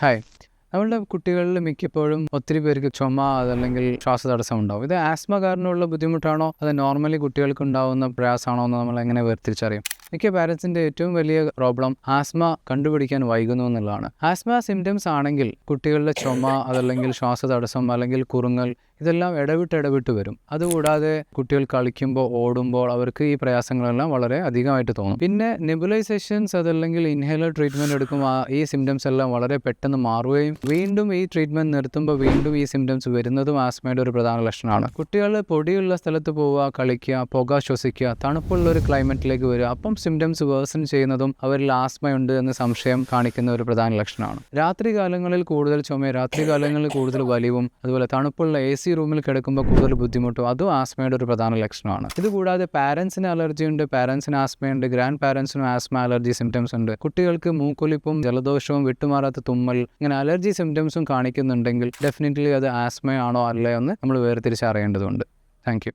Hi നമ്മളുടെ കുട്ടികളിൽ മിക്കപ്പോഴും ഒത്തിരി പേർക്ക് ചുമ അതല്ലെങ്കിൽ ശ്വാസതടസ്സം ഉണ്ടാവും ഇത് ആസ്മ കാരണമുള്ള ബുദ്ധിമുട്ടാണോ? അത് നോർമലി കുട്ടികൾക്ക് ഉണ്ടാവുന്ന പ്രയാസമാണോ എന്ന് നമ്മൾ എങ്ങനെ വേർതിരിച്ചറിയും? മിക്ക പാരൻസിന്റെ ഏറ്റവും വലിയ പ്രോബ്ലം ആസ്മ കണ്ടുപിടിക്കാൻ വൈകുന്നു എന്നുള്ളതാണ്. ആസ്മ സിംറ്റംസ് ആണെങ്കിൽ കുട്ടികളുടെ ചുമ അതല്ലെങ്കിൽ ശ്വാസതടസ്സം അല്ലെങ്കിൽ കുറുങ്ങൽ ഇതെല്ലാം ഇടവിട്ട് ഇടവിട്ട് വരും. അതുകൂടാതെ കുട്ടികൾ കളിക്കുമ്പോൾ ഓടുമ്പോൾ അവർക്ക് ഈ പ്രയാസങ്ങളെല്ലാം വളരെ അധികമായിട്ട് തോന്നും. പിന്നെ നെബുലൈസേഷൻസ് അതല്ലെങ്കിൽ ഇൻഹേലർ ട്രീറ്റ്മെന്റ് എടുക്കുമ്പോൾ ഈ സിംറ്റംസ് എല്ലാം വളരെ പെട്ടെന്ന് മാറുകയും വീണ്ടും ഈ ട്രീറ്റ്മെന്റ് നിർത്തുമ്പോൾ വീണ്ടും ഈ സിംറ്റംസ് വരുന്നതും ആസ്മയുടെ ഒരു പ്രധാന ലക്ഷണമാണ്. കുട്ടികൾ പൊടിയുള്ള സ്ഥലത്ത് പോവുക കളിക്കുക പുക ശ്വസിക്കുക തണുപ്പുള്ള ഒരു ക്ലൈമറ്റിലേക്ക് വരിക അപ്പം സിംറ്റംസ് വേഴ്സൺ ചെയ്യുന്നതും അവരിൽ ആസ്മയുണ്ട് എന്ന് സംശയം കാണിക്കുന്ന ഒരു പ്രധാന ലക്ഷണമാണ്. രാത്രി കാലങ്ങളിൽ കൂടുതൽ ചുമ രാത്രി കാലങ്ങളിൽ കൂടുതൽ വലിവും അതുപോലെ തണുപ്പുള്ള എ സി റൂമിൽ കിടക്കുമ്പോൾ കൂടുതൽ ബുദ്ധിമുട്ടും അതും ആസ്മയുടെ ഒരു പ്രധാന ലക്ഷണമാണ്. ഇതുകൂടാതെ പാരൻസിന് അലർജി ഉണ്ട് പാരൻസിന് ആസ്മയുണ്ട് ഗ്രാൻഡ് പാരൻസിനും ആസ്മ അലർജി സിംറ്റംസ് ഉണ്ട്. കുട്ടികൾക്ക് മൂക്കൊലിപ്പും ജലദോഷവും വിട്ടുമാറാത്ത തുമ്മൽ ഇങ്ങനെ അലർജി സിംറ്റംസും കാണിക്കുന്നുണ്ടെങ്കിൽ ഡെഫിനറ്റ്ലി അത് ആസ്മയാണോ അല്ലയോ എന്ന് നമ്മൾ വേർതിരിച്ചറിയേണ്ടതുണ്ട്. Thank you